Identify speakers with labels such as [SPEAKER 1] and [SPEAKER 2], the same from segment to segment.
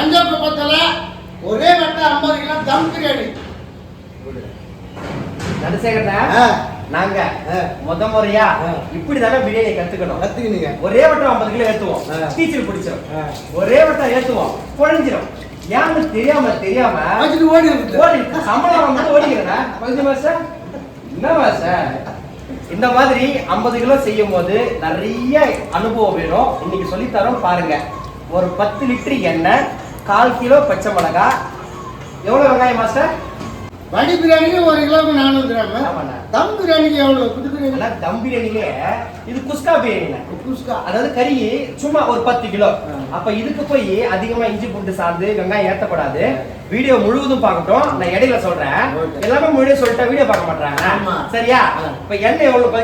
[SPEAKER 1] மஞ்சள் குப்பத்தில் ஒரே வட்ட ஐம்பது கிலோ தம் பிரியாணி.
[SPEAKER 2] நடுசேகரண்ணா
[SPEAKER 1] ஆ.
[SPEAKER 2] நாங்க. முத முறையா. இப்படி தானே பிரியாணி கத்துக்கணும்.
[SPEAKER 1] கற்றுக்கினீங்க
[SPEAKER 2] ஒரே வட்டம் ஐம்பது கிலோ ஏத்துவோம். டீச்சர் பிடிச்சிரும்.
[SPEAKER 1] ஆ.
[SPEAKER 2] ஒரே வட்டம் ஏத்துவோம். குழஞ்சிரும் ஏன்னு தெரியாம தெரியாம
[SPEAKER 1] ஓடி
[SPEAKER 2] ஓடி சம்பளம் வந்து ஓடிக்கிறேன்? கொஞ்சம் மாசம்? என்ன மாசம்? இந்த மாதிரி 50 கிலோ செய்யும் போது நிறைய அனுபவம் வேணும். இன்னைக்கு சொல்லித்தரோம் பாருங்க. ஒரு பத்து லிட்டர் எண்ணெய் கால் கிலோ பச்சை மிளகாய் எவ்வளவு வெங்காயம் மாஸ்டர்?
[SPEAKER 1] வடி பிரியாணிக்கு ஒரு கிலோவுக்கு நானூறு கிராம். தம் பிரியாணிக்கு எவ்வளோ பிரியாணி.
[SPEAKER 2] ஆனா தம் பிரியாணிலே இது குஸ்கா பிரியாணி
[SPEAKER 1] குஸ்கா.
[SPEAKER 2] அதாவது கறி சும்மா ஒரு பத்து கிலோ. அப்ப இதுக்கு போய் அதிகமா இஞ்சி பூண்டு சார்ந்து வெங்காயம் ஏத்தக்கூடாது வீடியோ முழுவதும் பார்க்கட்டும். நான் இடையில சொல்றேன்.
[SPEAKER 1] Okay.
[SPEAKER 2] எல்லாமே முன்னாடியே சொல்லிட்டா வீடியோ பார்க்க மாட்டாங்க.
[SPEAKER 1] சரியா?
[SPEAKER 2] இப்ப எண்ணெய் எவ்வளவு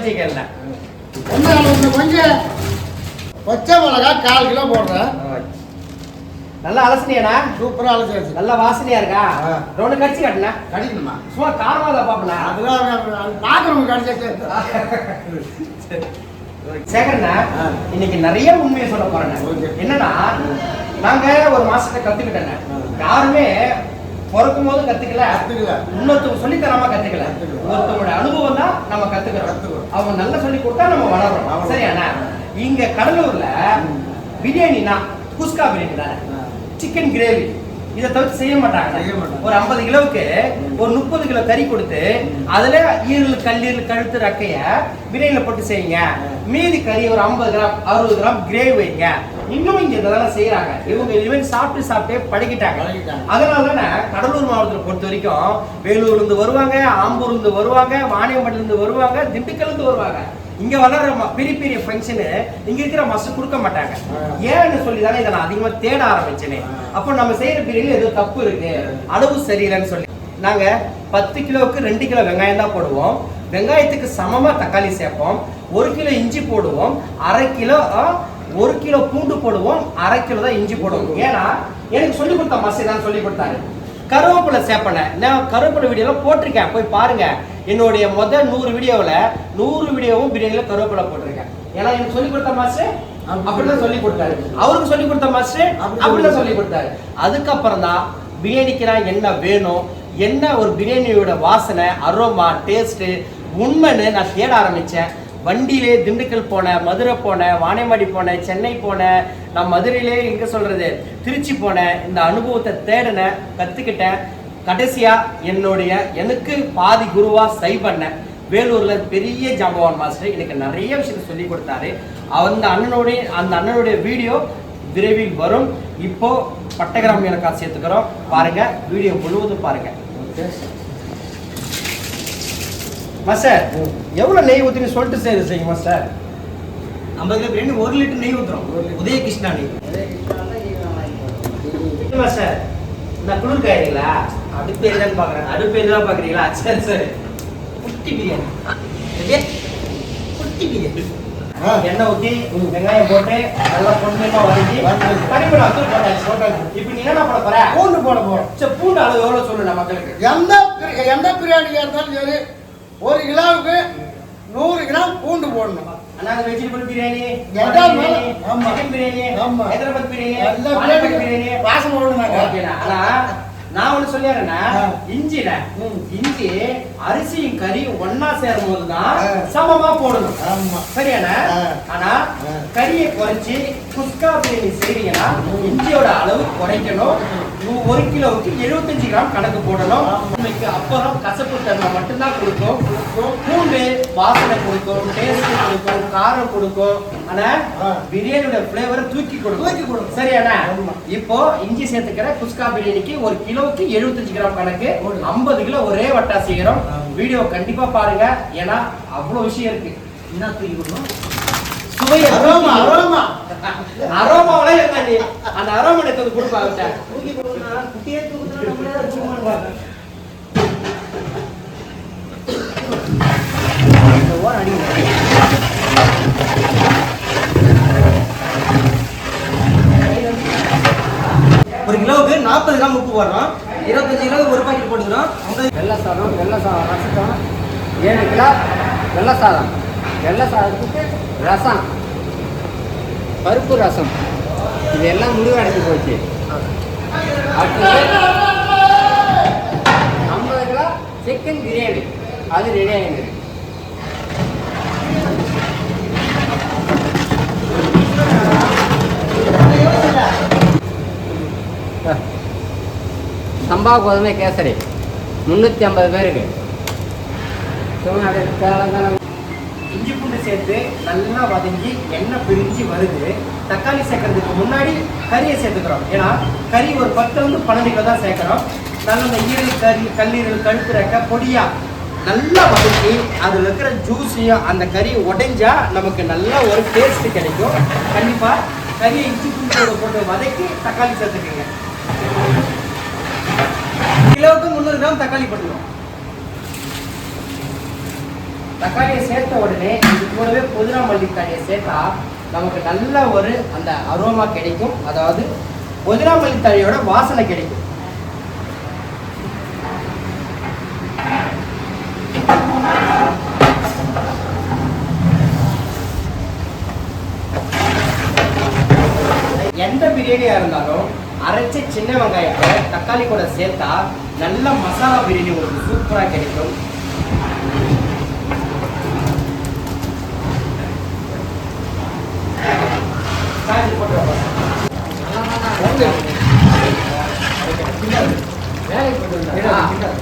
[SPEAKER 2] கொஞ்சம்
[SPEAKER 1] அளவுக்கு கொஞ்சம் பச்சை மிளகா கால் கிலோ போடுறேன்.
[SPEAKER 2] நல்லா அலசனியாண்ணா
[SPEAKER 1] சூப்பராக அழைச்சாச்சு
[SPEAKER 2] நல்ல வாசனையா இருக்கா. ரெண்டு கடிச்சு காட்டுனா
[SPEAKER 1] கடிக்கணுமா
[SPEAKER 2] சும்மா காரமா தான் பாப்பனா
[SPEAKER 1] அதெல்லாம் பார்க்குறவங்க கடிச்சாச்சு
[SPEAKER 2] சேகரண்ணா. இன்னைக்கு நிறைய உண்மையை சொல்ல போறேன். என்னன்னா நாங்க ஒரு மாசத்தை கத்துக்கிட்டேன். யாருமே பிறக்கும் போது கத்துக்கல
[SPEAKER 1] கத்துக்கல.
[SPEAKER 2] இன்னொருத்தவங்க சொல்லி தராம கத்துக்கல. ஒருத்தவங்களோட அனுபவம் தான் நம்ம கத்துக்கிறோம். அவங்க நல்லா சொல்லி கொடுத்தா நம்ம வளர்றோம். சரியாண்ணா இங்க கடலூர்ல. பிரியாணினா குஸ்கா பிரியாணி தானே. சிக்கன் கிரேவி இதை தவிர்த்து செய்ய மாட்டாங்க. ஒரு ஐம்பது கிலோவுக்கு ஒரு முப்பது கிலோ கறி கொடுத்து அதுல ஈரல் கல்லீரல் கழுத்து ரக்கைய பிரியாணில போட்டு செய்யுங்க. மீதி கறி ஒரு ஐம்பது கிராம் அறுபது கிராம் கிரேவி வைங்க. இன்னும் இங்க இதெல்லாம் செய்யறாங்க. இவங்க இனிமேல் சாப்பிட்டு சாப்பிட்டே பழகிட்டாங்க. அதனால தானே கடலூர் மாவட்டத்தை பொறுத்த வரைக்கும் வேலூர்ல இருந்து வருவாங்க ஆம்பூர்ல இருந்து வருவாங்க வாணியம்பட்டில இருந்து வருவாங்க திண்டுக்கல்ல இருந்து வருவாங்க. இங்க வளர்ற பெரிய பெரிய ஃபங்க்ஷனு இங்க இருக்கிற மசு கொடுக்க மாட்டாங்க. ஏன்னு சொல்லி தானே இதை நான் அதிகமா தேட ஆரம்பிச்சேனே. அப்போ நம்ம செய்யற பிரியாணி ஏதோ தப்பு இருக்கு. அளவு சரியில்லைன்னு சொல்லி. நாங்க பத்து கிலோவுக்கு ரெண்டு கிலோ வெங்காயம் தான் போடுவோம். வெங்காயத்துக்கு சமமா தக்காளி சேர்ப்போம். ஒரு கிலோ இஞ்சி போடுவோம். அரை கிலோ ஒரு கிலோ பூண்டு போடுவோம். அரை கிலோ தான் இஞ்சி போடுவோம். ஏன்னா எனக்கு சொல்லி கொடுத்த மசி தான் சொல்லி கொடுத்தாரு. கருவேப்பிலை சேர்ப்பேன். நான் கருவேப்பிலை வீடியோலாம் போட்டிருக்கேன். போய் பாருங்க. என்னுடைய முதல் நூறு வீடியோவில் நூறு வீடியோவும் பிரியாணியில் கருவேப்பிலை போட்டிருக்கேன். ஏன்னா எனக்கு சொல்லி கொடுத்த மாஸ்டர் அப்படிதான் சொல்லி கொடுத்தாரு. அவருக்கு சொல்லி கொடுத்த மாஸ்டர்
[SPEAKER 1] அப்படி
[SPEAKER 2] அப்படிதான் சொல்லி கொடுத்தாரு. அதுக்கப்புறம் தான் பிரியாணிக்கு நான் என்ன வேணும் என்ன ஒரு பிரியாணியோட வாசனை அரோமா டேஸ்ட்டு உண்மைன்னு நான் தேட ஆரம்பித்தேன் வண்டியிலே திண்டுக்கல் போனேன் மதுரை போனேன் வாணியம்பாடி போனேன் சென்னை போனேன் நான் மதுரையிலே எங்கே சொல்கிறது திருச்சி போனேன் இந்த அனுபவத்தை தேடினேன் கற்றுக்கிட்டேன் கடைசியா என்னுடைய எனக்கு பாதி குருவா சை பண்ணேன் வேலூர்ல பெரிய ஜாம்பவான் மாஸ்டர் எனக்கு நிறைய விஷயத்தை சொல்லி கொடுத்தாரு. அந்த அண்ணனுடைய அந்த அண்ணனுடைய வீடியோ விரைவில் வரும். இப்போ பட்டகிராமியான காசு சேர்த்துக்கிறோம் பாருங்க வீடியோ முழுவதும் பாருங்க. மாஸ்டர் எவ்வளவு நெய் ஊத்தின்னு சொல்லிட்டு செய்யுது செய்யுங்க மாஸ்டர். ஐம்பது கிலோ பிரியாணி ஒரு லிட்டர் நெய் ஊத்துறோம். உதய கிருஷ்ணா நெய். மாஸ்டர் நான் குளிர் அடுப்பு எதுதான் பாக்குறேன் அடுப்பு எதுதான் பாக்குறீங்களா? சரி சரி. குட்டி பிரியாணி? குட்டி பிரியாணி. எண்ணெய் ஊத்தி வெங்காயம் போட்டு நல்லா பொண்ணுமா வதக்கி
[SPEAKER 1] வதக்கி.
[SPEAKER 2] கறிமிளகா தூள் போட்டாச்சு. போட்டாச்சு. இப்போ நீ என்ன பண்ண போற?
[SPEAKER 1] பூண்டு போட போகிறோம்
[SPEAKER 2] சரி பூண்டு அளவு எவ்வளவு சொல்லு நம்ம மக்களுக்கு.
[SPEAKER 1] எந்த எந்த பிரியாணியாக இருந்தாலும் சரி ஒரு கிலோவுக்கு நூறு கிராம் பூண்டு போடணும்.
[SPEAKER 2] அண்ணா வெஜிடபிள் பிரியாணி
[SPEAKER 1] ஆமா.
[SPEAKER 2] சிக்கன் பிரியாணி
[SPEAKER 1] ஆமா.
[SPEAKER 2] ஹைதராபாத் பிரியாணி
[SPEAKER 1] எல்லா
[SPEAKER 2] பிரியாணி.
[SPEAKER 1] வாசனை விடணுங்க.
[SPEAKER 2] ஓகேண்ணா. ஆனா நான் ஒண்ணு சொல்லிடுறேன்னா. இஞ்சில. இஞ்சி அரிசியும் கறியும் ஒண்ணா சேரும் போதுதான். சமமா போடணும்
[SPEAKER 1] ஆமா
[SPEAKER 2] சரியாண்ணா
[SPEAKER 1] ஆ.
[SPEAKER 2] ஆனா. கறியை குறைச்சி குஸ்கா பிரியாணி செய்றீங்கன்னா இஞ்சியோட அளவு குறைக்கணும் ஒரு கிலோவுக்கு 75 கிராம் கணக்கு போடணும். உண்மைக்கு அப்புறம் கசப்பு தன்மை மட்டும்தான் கொடுக்கும் பூண்டு வாசனை கொடுக்கும் டேஸ்ட் கொடுக்கும் காரம் கொடுக்கும் ஆனா. பிரியாணியோட ஃபிளேவரை தூக்கி கொடுக்கும்
[SPEAKER 1] தூக்கி கொடுக்கும்.
[SPEAKER 2] சரியாண்ணா. இப்போ இஞ்சி சேர்த்துக்கிற குஸ்கா பிரியாணிக்கு ஒரு கிலோவுக்கு 75 கிராம் கணக்கு. 50 கிலோ ஒரே வட்டா செய்யறோம்
[SPEAKER 1] ஆமா.
[SPEAKER 2] வீடியோ கண்டிப்பா பாருங்க ஏன்னா அவ்வளவு விஷயம் இருக்கு
[SPEAKER 1] என்ன தூக்கி கொடுக்கணும்
[SPEAKER 2] சுவையை
[SPEAKER 1] அரோமா அரோமா
[SPEAKER 2] அரோமாவில என்ன நீ. அந்த அரோமா எடுத்து கொடுப்பா அவர்கிட்ட.
[SPEAKER 1] தூக்கி கொடுக்கணும்னா குட்டியே தூக்குனா நம்மளே
[SPEAKER 2] இந்த ஓரம் அடிங்க
[SPEAKER 3] ஒரு கிலோவுக்கு நாற்பது கிராம் உப்பு போடுறோம். இருபத்தஞ்சு கிலோவுக்கு ஒரு பாக்கெட் போட்டுக்கிறோம். ஐம்பது
[SPEAKER 4] வெள்ளை சாதம் வெள்ளை சாதம் ரசம். ஏழு கிலோ வெள்ளை சாதம். வெள்ளை சாதத்துக்கு ரசம். பருப்பு ரசம். இது எல்லாம் முடிவு அடைஞ்சு போச்சு. அப்போ ஐம்பது கிலோ சிக்கன் பிரியாணி அது ரெடி ஆகிடுது சம்பா கோதுமை கேசரி. முந்நூற்றி ஐம்பது பேருக்கு. சும்மா
[SPEAKER 2] இஞ்சி பூண்டு சேர்த்து நல்லா வதங்கி எண்ணெய் பிரிஞ்சு வருது. தக்காளி சேர்க்கறதுக்கு முன்னாடி கறியை சேர்த்துக்கிறோம். ஏன்னா கறி ஒரு பத்து வந்து பன்னெண்டு கிலோ தான் சேர்க்குறோம். நல்லா அந்த ஈரல் கறி கல்லீரல் கழுத்து ரெக்க பொடியாக நல்லா வதக்கி அதில் இருக்கிற ஜூஸையும் அந்த கறி உடைஞ்சா நமக்கு நல்லா ஒரு டேஸ்ட் கிடைக்கும். கண்டிப்பாக கறியை இஞ்சி பூண்டோட போட்டு வதக்கி தக்காளி சேர்த்துக்கோங்க. கிலோவுக்கு முந்நூறு கிராம் தக்காளி போட்டுக்கணும் தக்காளியை சேர்த்த உடனே இது கூடவே புதினா மல்லித்தழையை சேர்த்தா நமக்கு நல்ல ஒரு அந்த அரோமா கிடைக்கும். அதாவது புதினா மல்லித்தழையோட வாசனை கிடைக்கும். எந்த பிரியாணியாக இருந்தாலும் அரைச்ச சின்ன வெங்காயத்தை தக்காளி கூட சேர்த்தா நல்ல மசாலா பிரியாணி உங்களுக்கு சூப்பராக கிடைக்கும் சாஞ்சி போட்டு வைப்பா.
[SPEAKER 4] வேலைக்கு போயிட்டு வந்தா?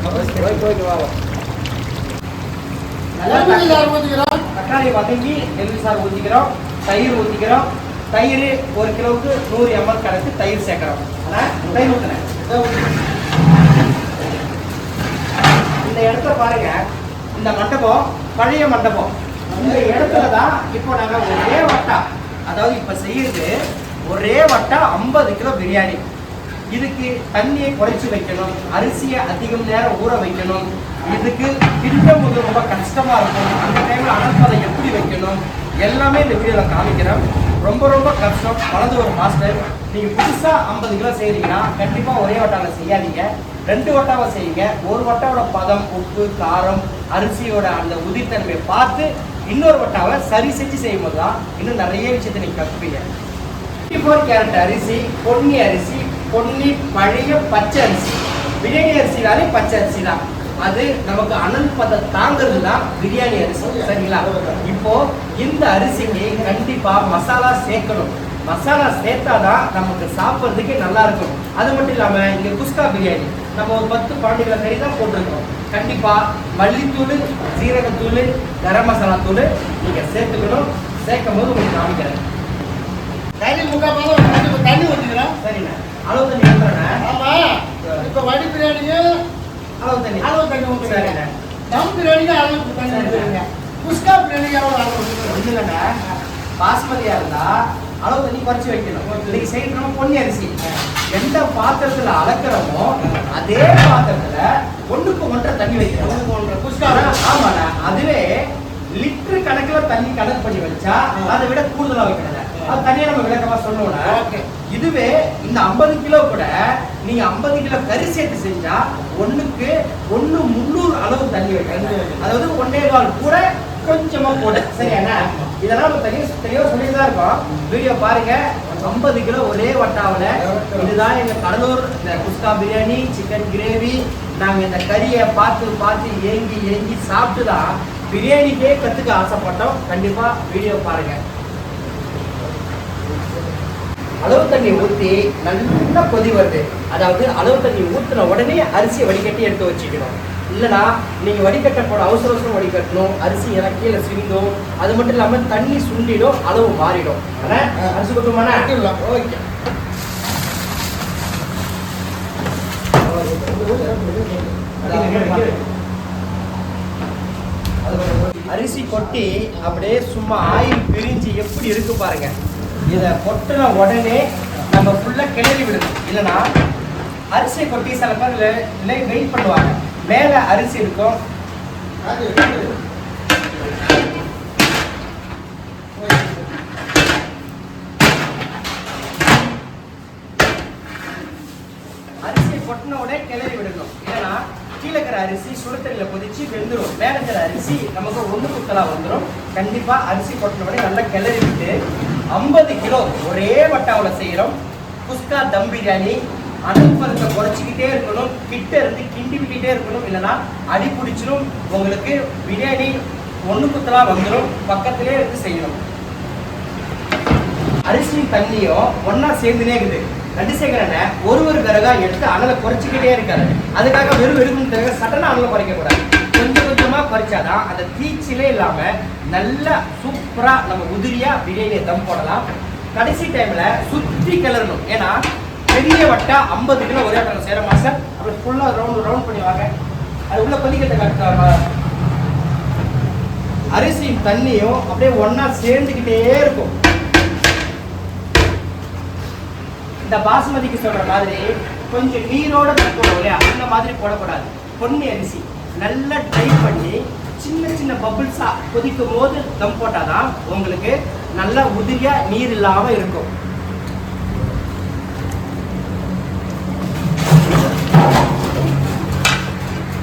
[SPEAKER 4] போய் போயிட்டு வா
[SPEAKER 2] நல்லா
[SPEAKER 1] எலுமிச்சை சாறு ஊற்றிக்கிறோம்
[SPEAKER 2] தக்காளி. வதங்கி நெல் சாறு ஊற்றிக்கிறோம் தயிர் ஊற்றிக்கிறோம் தயிர் ஒரு கிலோவுக்கு நூறு எம்எல் கணக்கு தயிர் சேர்க்குறோம். ஆனால் தயிர் ஊற்றுனேன் இந்த இடத்துல பாருங்க இந்த மண்டபம் பழைய மண்டபம். இந்த இடத்துல தான் இப்போ நாங்கள் ஒரே வட்டா அதாவது இப்போ செய்யறது ஒரே வட்டா ஐம்பது கிலோ பிரியாணி. இதுக்கு தண்ணியை குறைச்சி வைக்கணும் அரிசியை அதிகம் நேரம் ஊற வைக்கணும். இதுக்கு திட்டம் போது ரொம்ப கஷ்டமா இருக்கும். அந்த டைம்ல அனற்பதை எப்படி வைக்கணும்? எல்லாமே இந்த வீடியோவில் காமிக்கிறேன். ரொம்ப ரொம்ப கஷ்டம். வளர்ந்து ஒரு மாஸ்டர் நீங்க புதுசா ஐம்பது கிலோ செய்கிறீங்கன்னா கண்டிப்பா ஒரே வட்டாவில் செய்யாதீங்க. ரெண்டு வட்டாவை செய்யுங்க. ஒரு வட்டாவோட பதம் உப்பு காரம் அரிசியோட அந்த உதிர்த்தன்மையை பார்த்து இன்னொரு வட்டாவை சரி செஞ்சு செய்யும்போது தான் இன்னும் நிறைய விஷயத்தை நீங்க கற்றுப்பீங்க ஃபோர் கேரட் அரிசி பொன்னி அரிசி பொன்னி பழைய பச்சை அரிசி பிரியாணி அரிசினாலே பச்சை அரிசி தான். அது நமக்கு அனல் பதம் தாங்கிறது தான் பிரியாணி அரிசி சரிங்களா? இப்போ இந்த அரிசிக்கு கண்டிப்பா மசாலா சேர்க்கணும். மசாலா சேர்த்தாதான் நமக்கு சாப்பிட்றதுக்கு நல்லா இருக்கும். அது மட்டும் இல்லாம இங்க குஸ்கா பிரியாணி. நம்ம ஒரு பத்து பன்னெண்டு கிலோ கறி தான் போட்டிருக்கோம். கண்டிப்பா மல்லித்தூள் சீரகத்தூள் கரம் மசாலா தூள் நீங்க சேர்த்துக்கணும். சேர்க்கும் போது உங்களுக்கு காமிக்கிறேன்.
[SPEAKER 1] முக்கால் இப்போ தண்ணி ஊற்றிக்கிறோம்
[SPEAKER 2] சரிண்ணே. அளவு தண்ணி ஊத்துறேண்ணே.
[SPEAKER 1] ஆமா. இப்போ வடி பிரியாணிக்கு
[SPEAKER 2] அளவு தண்ணி.
[SPEAKER 1] அளவு தண்ணி ஊற்றுறேன் தம் பிரியாணிக்கு அளவு தண்ணி ஊற்றுறீங்க குஸ்கா பிரியாணிக்கு எவ்வளோ அளவு
[SPEAKER 2] ஒண்ணு இல்லைண்ணே பாஸ்மதியா இருந்தா அளவு தண்ணி குறைச்சி வைக்கணும். இன்னைக்கு செய்யறது நம்ம பொன்னி அரிசி. எந்த பாத்திரத்துல அளக்குறோமோ அதே பாத்திரத்துல ஒண்ணுக்கு ஒன்றரை தண்ணி வைக்கணும்.
[SPEAKER 1] ஒண்ணுக்கு ஒன்றரை. குஸ்கா?
[SPEAKER 2] ஆமாண்ணே. அதுவே லிட்டர் கணக்குல தண்ணி கணக்கு பண்ணி வச்சா அதை விட கூடுதலா வைக்கணும் அது தனியா நம்ம விளக்கமா சொல்லணும்னா
[SPEAKER 1] ஓகே.
[SPEAKER 2] இதுவே இந்த 50 கிலோ கூட நீங்க 50 கிலோ கறி சேர்த்து செஞ்சா ஒண்ணுக்கு ஒண்ணு முந்நூறு அளவு தண்ணி வைக்கணும். அதாவது ஒன்னே கால் கூட கொஞ்சமா போட சரியாண்ணா? இதெல்லாம் நம்ம தெளிவா தெளிவா சொல்லிட்டு தான் இருக்கோம். வீடியோ பாருங்க. 50 கிலோ ஒரே வட்டாவில். இதுதான் எங்கள் கடலூர் இந்த குஸ்கா பிரியாணி சிக்கன் கிரேவி நாங்கள் இந்த கறியை பார்த்து பார்த்து ஏங்கி ஏங்கி சாப்பிட்டு தான் பிரியாணிக்கே கற்றுக்க ஆசைப்பட்டோம். கண்டிப்பாக வீடியோ பாருங்கள் அளவு தண்ணி ஊற்றி நல்லா கொதி வருது. அதாவது அளவு தண்ணி ஊற்றின உடனே அரிசியை வடிகட்டி எடுத்து வச்சுக்கணும். இல்லைனா நீங்கள் வடிகட்ட போட அவசர அவசரம் வடிகட்டணும். அரிசி எல்லாம் கீழே சிந்தும். அது மட்டும் இல்லாமல் தண்ணி சுண்டிடும் அளவு மாறிடும். ஆனால் அரிசி
[SPEAKER 1] கட்டிடலாம்.
[SPEAKER 2] ஓகே. அரிசி கொட்டி அப்படியே சும்மா ஆயில் பிரிஞ்சு எப்படி இருக்கு பாருங்க. இதை கொட்டின உடனே நம்ம ஃபுல்லா கிளறி விடணும் இல்லைன்னா அரிசியை கொட்டி சில பேர் வெயிட் பண்ணுவாங்க. மேலே அரிசி இருக்கும்.
[SPEAKER 1] அது
[SPEAKER 2] அரிசியை கொட்டின உடனே கிளறி விடணும். இல்லைன்னா கீழே இருக்கிற அரிசி சுடுத்தண்ணியில் கொதிச்சு வெந்துடும் மேலே இருக்கிற அரிசி நமக்கு ஒன்று குத்தலா வந்துடும் கண்டிப்பா அரிசி கொட்டின உடனே நல்லா கிளறி விட்டு ஐம்பது கிலோ ஒரே வட்டாவில் செய்கிறோம் குஸ்கா தம் பிரியாணி அனல் குறைச்சிக்கிட்டே இருக்கணும் கிட்ட இருந்து கிண்டி விட்டுட்டே இருக்கணும் இல்லைன்னா அடி பிடிச்சிடும் உங்களுக்கு பிரியாணி ஒண்ணு குத்தலா வந்துடும் பக்கத்திலே இருந்து செய்யணும். அரிசி தண்ணியும் ஒன்றா சேர்ந்துனே இருக்குது. ரெண்டு சேகரனை ஒரு ஒரு விறகா எடுத்து அனலை குறைச்சிக்கிட்டே இருக்காரு. அதுக்காக வெறும் வெறும் தவிர சட்டனை அனலை குறைக்க கூடாது கொஞ்சம் கொஞ்சமாக குறைச்சாதான் அந்த தீச்சிலே இல்லாம நல்லா சூப்பரா நம்ம உதிரியா பிரியாணியை தம் போடலாம். கடைசி டைம்ல சுத்தி கிளறணும். ஏன்னா பெரிய வட்டா ஐம்பது கிலோ ஒரே வட்டம் சேர மாசம் அப்படி ஃபுல்லா ரவுண்ட் ரவுண்ட் பண்ணி வாங்க. அது உள்ள கொதிக்கட்டை காட்டுறாங்க அரிசியும் தண்ணியும் அப்படியே ஒன்னா சேர்ந்துக்கிட்டே இருக்கும். இந்த பாசுமதிக்கு சொல்ற மாதிரி கொஞ்சம் நீரோட போடுவோம் இல்லையா? அந்த மாதிரி போடக்கூடாது. பொன்னி அரிசி நல்லா ட்ரை பண்ணி சின்ன சின்ன பபிள்ஸா கொதிக்கும் போது தம் போட்டாதான் உங்களுக்கு நல்லா உதிரியா நீர் இல்லாம இருக்கும்.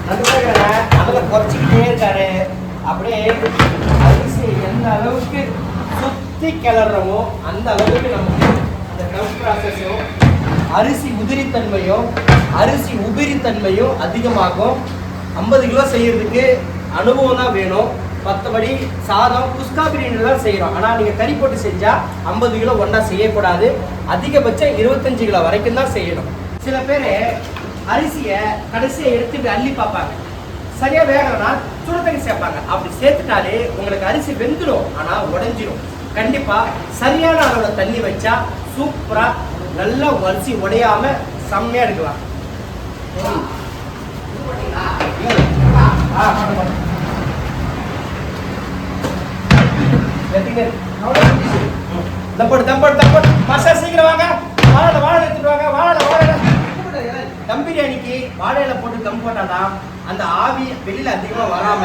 [SPEAKER 2] நடுவர்கள அதில் குறைச்சிக்கிட்டே இருக்காரு. அப்படியே அரிசி எந்த அளவுக்கு சுத்தி கிளறமோ அந்த அளவுக்கு நமக்கு அந்த டம் ப்ராசஸும் அரிசி உதிரித்தன்மையும் அரிசி உபிரித்தன்மையும் அதிகமாகும். ஐம்பது கிலோ செய்யறதுக்கு அனுபவம் தான் வேணும். மற்றபடி சாதம் குஸ்கா பிரியாணிலாம் செய்கிறோம் ஆனால் நீங்கள் கறி போட்டு செஞ்சால் ஐம்பது கிலோ ஒன்றா செய்யக்கூடாது. அதிகபட்சம் இருபத்தஞ்சு கிலோ வரைக்கும் தான் செய்யணும். சில பேர் அரிசியை கடைசியை எடுத்துட்டு அள்ளி பார்ப்பாங்க. சரியாக வேகலைன்னா சுட தண்ணி சேர்ப்பாங்க. அப்படி சேர்த்துட்டாலே உங்களுக்கு அரிசி வெந்துடும் ஆனால் உடஞ்சிடும் கண்டிப்பாக சரியான அளவில் தண்ணி வச்சா சூப்பராக நல்லா அரிசி உடையாமல் செம்மையாக எடுக்கலாம். தம்போடு தம்போடு தம்போடு. மாஸ்டர் சீக்கிரம் வாங்க. வாழை வாழை எடுத்துட்டு வாங்க. வாழை வாழை. தம் பிரியாணிக்கு வாழையில போட்டு தம் போட்டாதான் அந்த ஆவி வெளியில அதிகமா வராம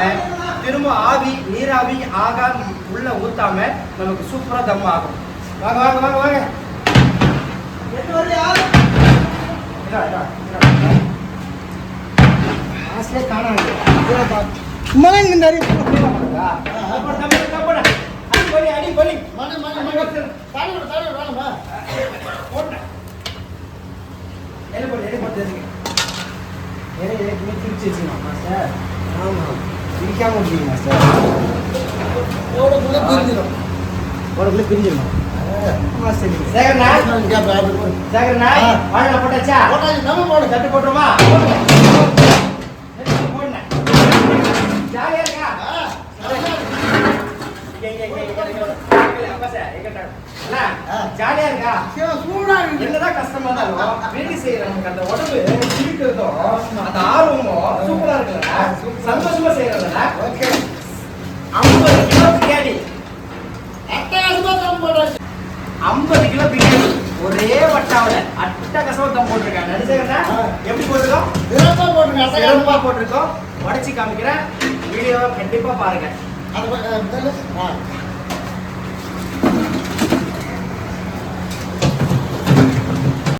[SPEAKER 2] திரும்ப ஆவி நீராவி ஆகா உள்ள ஊத்தாம நமக்கு சூப்பரா தம் ஆகும். வாங்க வாங்க வாங்க வாங்க. இதா, இதா, இதா. பொலி, அடி பொலி.
[SPEAKER 1] மணி மணி மணி தாடி தாடி வேணாமா
[SPEAKER 2] போட்டேன். எடை போடு, எடை போட்டு தெரிஞ்சுக்க. எடை ஏற்கனவே பிரிச்சு வச்சுக்கணும், மாஸ்டர். ஆமா. பிரிக்காம.
[SPEAKER 1] எவ்வளோக்குள்ள தெரிஞ்சிடும்
[SPEAKER 2] உனக்குள்ள பிரிஞ்சிடணும். மாஸ்டர், நீங்க. சேகரண்ணா, சேகரண்ணா, போட்டாச்சா?
[SPEAKER 1] போட்டாச்சு நம்ம போடு
[SPEAKER 2] தட்டு போட்டுருமா? போடுண்ணே. ஜாலியா இருக்கா?
[SPEAKER 1] ஆ, சரியா இருக்கு.
[SPEAKER 2] இங்க, இங்க, இங்க, இங்க, இங்க. இங்க, அப்பா சார், எங்க டா- அண்ணா,
[SPEAKER 1] ஆ.
[SPEAKER 2] ஜாலியா இருக்கா
[SPEAKER 1] சூடா இருக்கு
[SPEAKER 2] என்னதான் கஷ்டமா இருந்தாலும் வேலை செய்யறவங்களுக்கு அந்த உடம்பு சிரிக்கிறதும் அந்த ஆர்வமும் சூப்பரா இருக்குல்ல சந்தோஷமா செய்யறதுல
[SPEAKER 1] ஓகே
[SPEAKER 2] ஐம்பது கிலோ பிரியாணி.
[SPEAKER 1] அட்டகாசமா தம் போட்டாச்சு
[SPEAKER 2] ஐம்பது கிலோ பிரியாணி ஒரே வட்டாவில அட்டகாசமா தம் போட்டிருக்காங்க. நடிச்சவங்க
[SPEAKER 1] ஆ.
[SPEAKER 2] எப்படி போட்டிருக்கோம்
[SPEAKER 1] சிறப்பா போட்டுங்க
[SPEAKER 2] சிறப்பா
[SPEAKER 1] அட்டகாசமா
[SPEAKER 2] போட்டிருக்கோம். உடச்சி காமிக்கிறேன். வீடியோவை கண்டிப்பா பாருங்க.
[SPEAKER 1] 他的话嗯啊